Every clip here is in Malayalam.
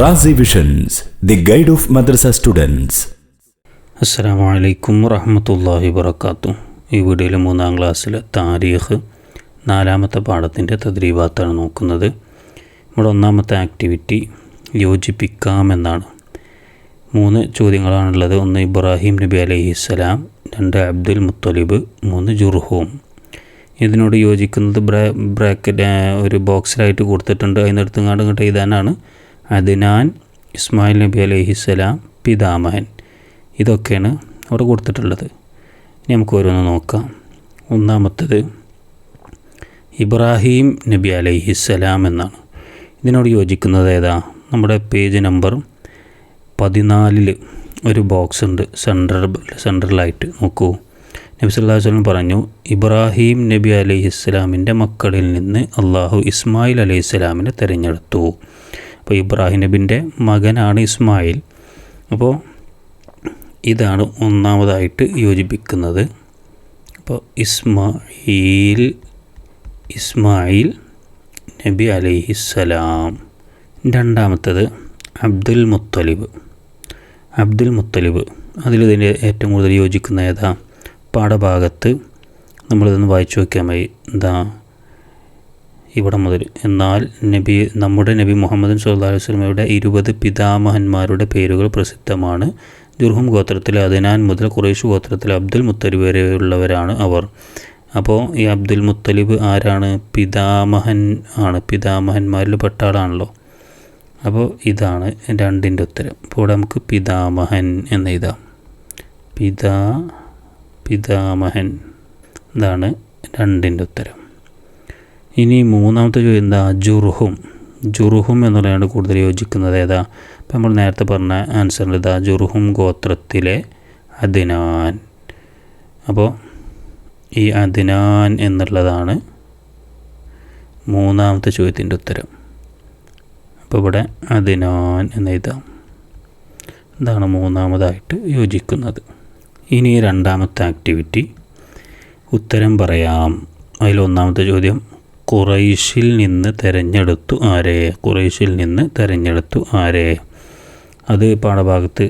Razi visions the guide of madrasa students അസ്സാം വലൈക്കും വറഹമത്തല്ലാഹി വർക്കാത്തു ഈ വീഡിയോയിൽ മൂന്നാം ക്ലാസ്സിലെ താരീഖ് നാലാമത്തെ പാഠത്തിന്റെ തദ്രീവാത്താണ് നോക്കുന്നത്. നമ്മുടെ ഒന്നാമത്തെ ആക്ടിവിറ്റി യോജിപ്പിക്കാം എന്നാണ് മൂന്ന് ചോദ്യങ്ങളാണുള്ളത്. ഒന്ന് ഇബ്രാഹിം നബി അലൈഹിസ്സലാം രണ്ട് അബ്ദുൽ മുത്തലിബ് മൂന്ന് ജുർഹൂം. ഇതിനോട് യോജിക്കുന്നത് ബ്രാ ബ്രാക്കറ്റ് ഒരു ബോക്സിലായിട്ട് കൊടുത്തിട്ടുണ്ട്. അതിനടുത്തുങ്ങാണ്ട് ഇങ്ങോട്ട് എഴുതാനാണ്. അദ്നാൻ ഇസ്മായിൽ നബി അലഹിസ്സലാം പിതാമഹൻ. ഇതൊക്കെയാണ് അവിടെ കൊടുത്തിട്ടുള്ളത്. ഇനി നമുക്ക് ഓരോന്ന് നോക്കാം. ഒന്നാമത്തത് ഇബ്രാഹിം നബി അലൈഹിസ്സലാം എന്നാണ്. ഇതിനോട് യോജിക്കുന്നത് ഏതാ? നമ്മുടെ പേജ് നമ്പർ പതിനാലിൽ ഒരു ബോക്സ് ഉണ്ട്. സെൻട്രൽ സെൻട്രലായിട്ട് നോക്കൂ. നബി സല്ലല്ലാഹു വസ്ലം പറഞ്ഞു ഇബ്രാഹിം നബി അലൈഹി ഇസ്ലാമിന്റെ മക്കളിൽ നിന്ന് അള്ളാഹു ഇസ്മായിൽ അലൈഹി ഇസ്ലാമിനെ തിരഞ്ഞെടുത്തു. അപ്പോൾ ഇബ്രാഹിം നബിന്റെ മകനാണ് ഇസ്മായിൽ. അപ്പോൾ ഇതാണ് ഒന്നാമതായിട്ട് യോജിപ്പിക്കുന്നത്. അപ്പോൾ ഇസ്മായിൽ ഇസ്മായിൽ നബി അലൈഹിസ്സലാം രണ്ടാമത്തത് അബ്ദുൽ മുത്തലിബ്. അബ്ദുൽ മുത്തലിബ്. അതിലിതിന്റെ ഏറ്റവും കൂടുതൽ യോജിക്കുന്ന ഏതാ? പാഠഭാഗത്ത് നമ്മളിതൊന്ന് വായിച്ചു നോക്കിയാൽ മതി. എന്താ ഇവിടെ മുതൽ. എന്നാൽ നബി നമ്മുടെ നബി മുഹമ്മദ് സല്ലല്ലാഹു അലൈഹി വസല്ലമയുടെ ഇരുപത് പിതാമഹന്മാരുടെ പേരുകൾ പ്രസിദ്ധമാണ്. ജുർഹും ഗോത്രത്തിലെ അദനാൻ മുതൽ ഖുറൈഷ് ഗോത്രത്തിലെ അബ്ദുൽ മുത്തലിബ് വരെയുള്ളവരാണ് അവർ. അപ്പോൾ ഈ അബ്ദുൽ മുത്തലിബ് ആരാണ്? പിതാമഹൻ ആണ്. പിതാമഹന്മാരിൽ പെട്ട ആളാണല്ലോ അപ്പോൾ ഇതാണ് രണ്ടിന്റെ ഉത്തരം. അപ്പോൾ ഇവിടെ നമുക്ക് പിതാമഹൻ എന്ന് എഴുതാം. പിതാ പിതാമഹൻ. ഇതാണ് രണ്ടിന്റെ ഉത്തരം. ഇനി മൂന്നാമത്തെ ചോദ്യം എന്താ? ജുർഹും ജുർഹും പറയുന്നത് കൂടുതൽ യോജിക്കുന്നത്. ഏതാ? അപ്പം നമ്മൾ നേരത്തെ പറഞ്ഞ ആൻസറിൽ ഇതാ ജുർഹും ഗോത്രത്തിലെ അദിനാൻ. അപ്പോൾ ഈ അദിനാൻ എന്നുള്ളതാണ് മൂന്നാമത്തെ ചോദ്യത്തിന്റെ ഉത്തരം. അപ്പോൾ ഇവിടെ അദിനാൻ എന്ന് എഴുതാം. ഇതാണ് മൂന്നാമതായിട്ട് യോജിക്കുന്നത്. ഇനി രണ്ടാമത്തെ ആക്ടിവിറ്റി ഉത്തരം പറയാം. അതിൽ ഒന്നാമത്തെ ചോദ്യം ഖുറൈശിൽ നിന്ന് തിരഞ്ഞെടുത്തു ആരെ? ഖുറൈശിൽ നിന്ന് തിരഞ്ഞെടുത്തു ആരെ? അത് പാഠഭാഗത്ത്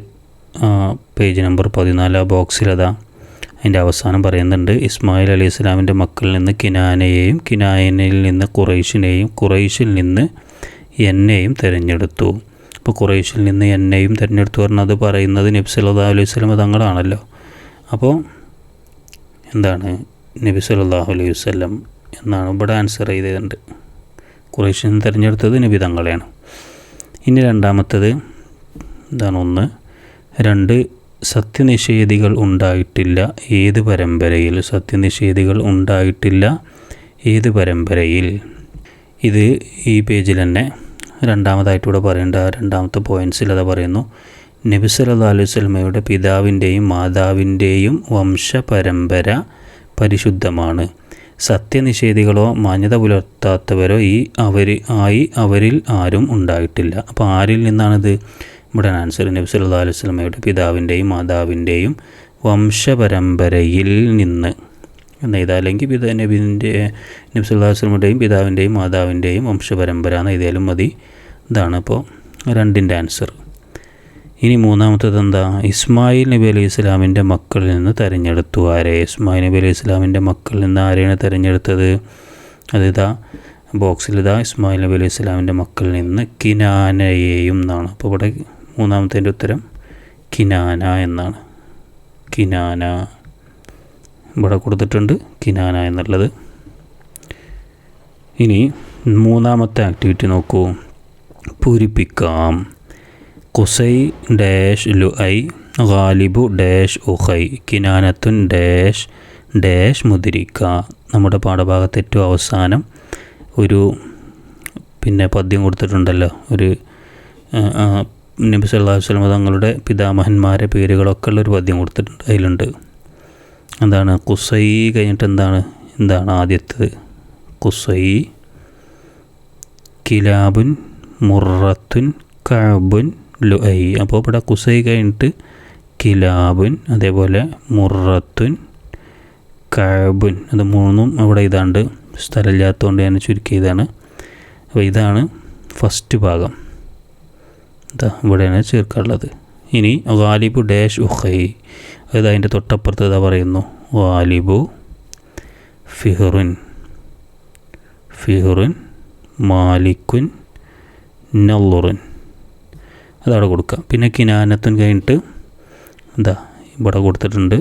പേജ് നമ്പർ പതിനാല് ബോക്സിലതാ അതിന്റെ അവസാനം പറയുന്നുണ്ട് ഇസ്മായിൽ അലി ഇസ്ലാമിന്റെ മക്കളിൽ നിന്ന് കിനാനയെയും കിനാനയിൽ നിന്ന് കുറൈശിനെയും ഖുറൈശിൽ നിന്ന് എന്നെയും തിരഞ്ഞെടുത്തു. അപ്പോൾ ഖുറൈശിൽ നിന്ന് എന്നെയും തിരഞ്ഞെടുത്തു പറഞ്ഞത് പറയുന്നത് നബ്സല്ലാ അലൈഹി സ്വലം തങ്ങളാണല്ലോ. അപ്പോൾ എന്താണ് നബി സല്ലാഹു അലൈഹി എന്നാണ് ഇവിടെ ആൻസർ ചെയ്തിട്ടുണ്ട് കുറേശ്യൻ തിരഞ്ഞെടുത്തത് നബി തങ്ങളെയാണ് ഇനി രണ്ടാമത്തത് എന്താണ് ഒന്ന്. രണ്ട് സത്യനിഷേധികൾ ഉണ്ടായിട്ടില്ല. ഏത് പരമ്പരയിൽ? സത്യനിഷേധികൾ ഉണ്ടായിട്ടില്ല. ഏത് പരമ്പരയിൽ? ഇത് ഈ പേജിൽ തന്നെ രണ്ടാമതായിട്ട് ഇവിടെ പറയേണ്ട രണ്ടാമത്തെ പോയിൻസിൽ അത് പറയുന്നു. നബി സല്ലല്ലാഹു അലൈഹി വസല്ലമയുടെ പിതാവിന്റെയും മാതാവിന്റെയും വംശപരമ്പര പരിശുദ്ധമാണ്. സത്യനിഷേധികളോ മാന്യത പുലർത്താത്തവരോ ഈ അവർ ആയി അവരിൽ ആരും ഉണ്ടായിട്ടില്ല. അപ്പോൾ ആരിൽ നിന്നാണിത്? ഇവിടെ ആൻസർ നബി സല്ലല്ലാഹു അലൈഹി വസല്ലമയുടെ പിതാവിന്റെയും മാതാവിന്റെയും വംശപരമ്പരയിൽ നിന്ന്. എന്ന് എഴുതാം അല്ലെങ്കിൽ പിതാ നബിന്റെ നബി അലൈഹി വസല്ലമയുടെയും പിതാവിന്റെയും മാതാവിന്റെയും വംശപരമ്പര എന്ന് എഴുതിയാലും മതി. ഇതാണ് ഇപ്പോൾ രണ്ടിന്റെ ആൻസർ ഇനി മൂന്നാമത്തത് എന്താ ഇസ്മായിൽ നബി അലൈഹി ഇസ്ലാമിന്റെ മക്കളിൽ നിന്ന് തിരഞ്ഞെടുത്തു. ആരെ? ഇസ്മായിൽ നബി അലൈഹി ഇസ്ലാമിന്റെ മക്കളിൽ നിന്ന് ആരെയാണ് തിരഞ്ഞെടുത്തത്? അതിതാ ബോക്സിലിതാ ഇസ്മായിൽ നബി അലൈഹി ഇസ്ലാമിന്റെ മക്കളിൽ നിന്ന് കിനാനയെയും എന്നാണ്. അപ്പോൾ ഇവിടെ മൂന്നാമത്തേന്റെ ഉത്തരം കിനാന എന്നാണ്. കിനാന. ഇവിടെ കൊടുത്തിട്ടുണ്ട് കിനാന എന്നുള്ളത്. ഇനി മൂന്നാമത്തെ ആക്ടിവിറ്റി നോക്കൂ. പൂരിപ്പിക്കാം. കുസൈ ഡാഷ് ലുഐ ഗാലിബു ഡാഷ് ഉഹൈ കിനാനത്തുൻ ഡാഷ് ഡാഷ് മുതിരിക്ക നമ്മുടെ പാഠഭാഗത്ത് ഏറ്റവും അവസാനം ഒരു പിന്നെ പദ്യം കൊടുത്തിട്ടുണ്ടല്ലോ. ഒരു നബി അലൈഹി തങ്ങളുടെ പിതാമഹന്മാരെ പേരുകളൊക്കെ ഉള്ളൊരു പദ്യം കൊടുത്തിട്ടുണ്ട്. അതിലുണ്ട്. എന്താണ്? കുസൈ കഴിഞ്ഞിട്ട് എന്താണ്? എന്താണ് ആദ്യത്തേത്? കുസൈ കിലാബുൻ മുറത്തുൻ കഅബുൻ ലുഐ അപ്പോൾ ഇവിടെ കുസൈ കഴിഞ്ഞിട്ട് കിലാബുൻ അതേപോലെ മുറത്തുൻ കഴബുൻ അത് മൂന്നും അവിടെ ഇതാണ്ട് സ്ഥലമില്ലാത്തതുകൊണ്ട് ഞാൻ ചുരുക്കിയതാണ്. അപ്പോൾ ഇതാണ് ഫസ്റ്റ് ഭാഗം. ഇതാ ഇവിടെയാണ് ചേർക്കാനുള്ളത്. ഇനി വാലിബു ഡാഷ് ഉഹൈ അത് അതിന്റെ തൊട്ടപ്പുറത്ത് ഇതാ പറയുന്നു. വാലിബു ഫിഹറുൻ ഫിഹറുൻ മാലിക്കുൻ നല്ലുറുൻ. അതവിടെ കൊടുക്കുക. പിന്നെ കിനാനത്തുൻ കഴിഞ്ഞിട്ട് എന്താ ഇവിടെ കൊടുത്തിട്ടുണ്ട്.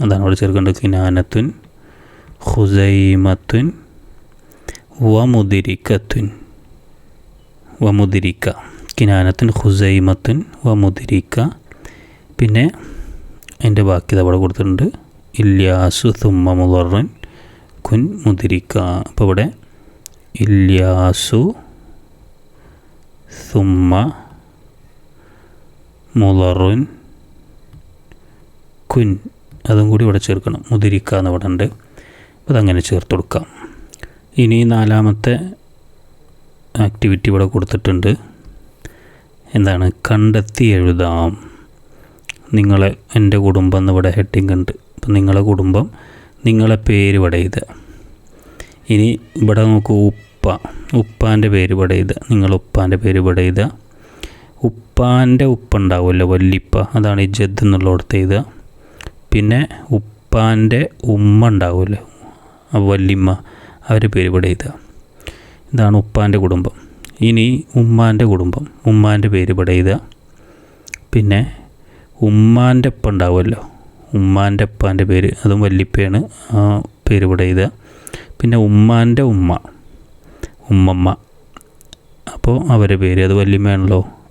അതാണ് അവിടെ ചേർക്കേണ്ടത്. കിനാനത്തുൻ ഹുസൈമത്തുൻ വമുദിരിക്കത്തുൻ. വമുദിരിക്ക. കിനാനത്തുൻ ഹുസൈമത്തുൻ വമുദിരിക്ക. പിന്നെ എന്റെ ബാക്കി അവിടെ കൊടുത്തിട്ടുണ്ട്. ഇല്യാസു തുമ്മ മുതറൻ കുൻ മുതിരിക്ക അപ്പോൾ ഇവിടെ ഇല്യാസു തുമ്മ മുളറുൻ കുൻ അതും കൂടി ഇവിടെ ചേർക്കണം. മുതിരിക്ക എന്ന് ഇവിടെ ഉണ്ട് അപ്പോൾ അതങ്ങനെ ചേർത്ത് കൊടുക്കാം. ഇനി നാലാമത്തെ ആക്ടിവിറ്റി ഇവിടെ കൊടുത്തിട്ടുണ്ട്. എന്താണ്? കണ്ടെത്തി എഴുതാം. നിങ്ങളെ എന്റെ കുടുംബം എന്ന് ഇവിടെ ഹെഡിങ് ഉണ്ട്. അപ്പം നിങ്ങളെ കുടുംബം നിങ്ങളെ പേര് ഇവിടെ എഴുതുക. ഇനി ഇവിടെ നോക്കൂ ഉപ്പ. ഉപ്പാന്റെ പേര് ഇവിടെ എഴുതുക. നിങ്ങൾ ഉപ്പാന്റെ പേര് ഇവിടെ എഴുതുക. ഉപ്പാന്റെ ഉപ്പുണ്ടാവുമല്ലോ വല്ലിപ്പ. അതാണ് ജദ് എന്നുള്ളിടത്ത് എഴുതുക. പിന്നെ ഉപ്പാന്റെ ഉമ്മ ഉണ്ടാവുമല്ലോ വല്ലിമ്മ അവരെ പേര് ഇവിടെ എഴുതുക. ഇതാണ് ഉപ്പാന്റെ കുടുംബം. ഇനി ഉമ്മാന്റെ കുടുംബം ഉമ്മാന്റെ പേര് ഇവിടെ എഴുതുക. പിന്നെ ഉമ്മാന്റെ ഉപ്പ ഉണ്ടാവുമല്ലോ ഉമ്മാന്റെ ഉപ്പാന്റെ പേര് അതും വല്ലിപ്പയാണ് ആ പേര് ഇവിടെ എഴുതുക. പിന്നെ ഉമ്മാന്റെ ഉമ്മ ഉമ്മമ്മ അപ്പോൾ അവരെ പേര് അത് വല്യമ്മയാണല്ലോ